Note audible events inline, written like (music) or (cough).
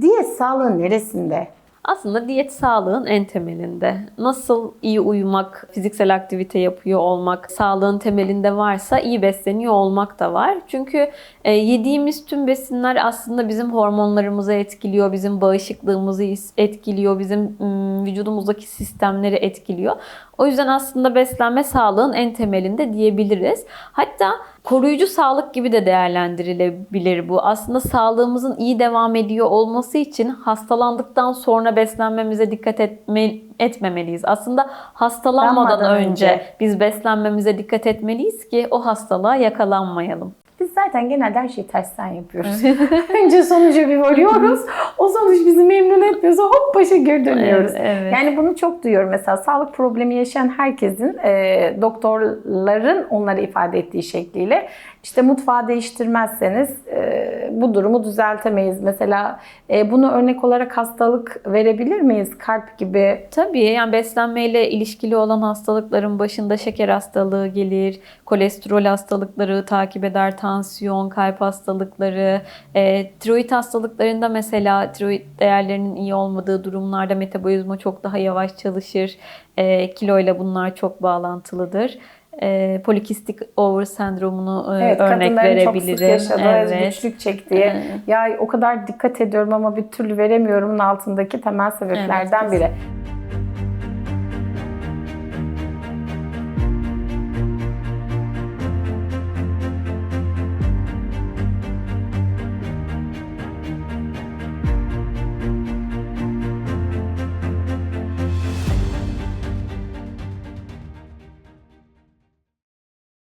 Diyet sağlığın neresinde? Aslında diyet sağlığın en temelinde. Nasıl iyi uyumak, fiziksel aktivite yapıyor olmak, sağlığın temelinde varsa iyi besleniyor olmak da var. Çünkü e, yediğimiz tüm besinler aslında bizim hormonlarımızı etkiliyor, bizim bağışıklığımızı etkiliyor, bizim vücudumuzdaki sistemleri etkiliyor. O yüzden aslında beslenme sağlığın en temelinde diyebiliriz. Hatta koruyucu sağlık gibi de değerlendirilebilir bu. Aslında sağlığımızın iyi devam ediyor olması için hastalandıktan sonra beslenmemize dikkat etme, etmemeliyiz. Aslında hastalanmadan Lanmadan önce, önce. biz beslenmemize dikkat etmeliyiz ki o hastalığa yakalanmayalım. Zaten genelde her şeyi tersten yapıyoruz. (laughs) Önce sonuca bir varıyoruz. O sonuç bizi memnun etmiyorsa hop başa geri dönüyoruz. Evet, evet. Yani bunu çok duyuyorum. Mesela sağlık problemi yaşayan herkesin e, doktorların onlara ifade ettiği şekliyle işte mutfağı değiştirmezseniz bu durumu düzeltemeyiz. Mesela e, bunu örnek olarak hastalık verebilir miyiz? Kalp gibi Tabii yani beslenmeyle ilişkili olan hastalıkların başında şeker hastalığı gelir, kolesterol hastalıkları takip eder, tansiyon, kalp hastalıkları, e, tiroid hastalıklarında mesela tiroid değerlerinin iyi olmadığı durumlarda metabolizma çok daha yavaş çalışır. E, kiloyla bunlar çok bağlantılıdır. E, polikistik over sendromunu e, Evet, örnek kadınların çok sık verebilirim. yaşadığı, güçlük çektiği, Evet. ya o kadar dikkat ediyorum ama bir türlü veremiyorumun altındaki temel sebeplerden Evet, biri.